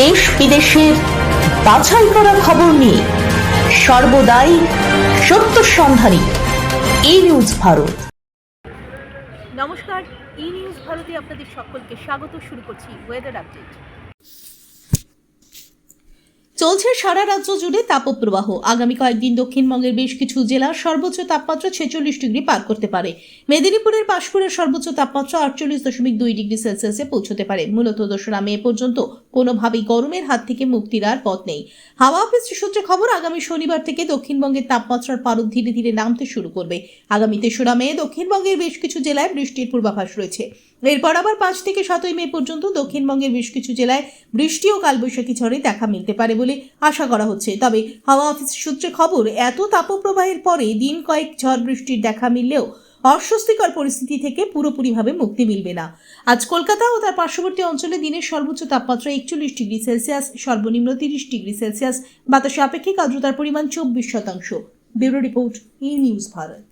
দেশ বিদেশের বাছাই করা খবর নিয়ে সর্বদাই সত্য সন্ধানী ই নিউজ ভারত। নমস্কার ই নিউজ ভারতে আপনাদের সকলকে স্বাগত, শুরু করছি ওয়েদার আপডেট চলছে সারা রাজ্য জুড়ে তাপপ্রবাহ। আগামী কয়েকদিন দক্ষিণবঙ্গের বেশ কিছু জেলার সর্বোচ্চ তাপমাত্রা ছেচল্লিশ ডিগ্রি পার করতে পারে। মেদিনীপুরের পাশকুড়ের সর্বোচ্চ তাপমাত্রা আটচল্লিশ দশমিক দুই ডিগ্রি সেলসিয়াসে পৌঁছতে পারে। মূলত দোসরা মে পর্যন্ত কোনোভাবেই গরমের হাত থেকে মুক্তির আর পথ নেই। হাওয়া অফিস সূত্রে খবর, আগামী শনিবার থেকে দক্ষিণবঙ্গের তাপমাত্রার পারদ ধীরে ধীরে নামতে শুরু করবে। আগামী তেসরা মে দক্ষিণবঙ্গের বেশ কিছু জেলায় বৃষ্টির পূর্বাভাস রয়েছে। এরপর আবার পাঁচ থেকে সাতই মে পর্যন্ত দক্ষিণবঙ্গের বেশ কিছু জেলায় বৃষ্টি ও কালবৈশাখী ঝড়ে দেখা মিলতে পারে বলে আশা করা হচ্ছে। তবে হাওয়া অফিস সূত্রে খবর, এত তাপপ্রবাহের পরে দিন কয়েক ঝড় বৃষ্টির দেখা মিললেও অস্বস্তিকর পরিস্থিতি থেকে পুরোপুরিভাবে মুক্তি মিলবে না। আজ কলকাতা ও তার পার্শ্ববর্তী অঞ্চলে দিনের সর্বোচ্চ তাপমাত্রা একচল্লিশ ডিগ্রি সেলসিয়াস, সর্বনিম্ন তিরিশ ডিগ্রি সেলসিয়াস। বাতাসে আপেক্ষিক আর্দ্রতার পরিমাণ চব্বিশ শতাংশ। Bureau report E news Bharat.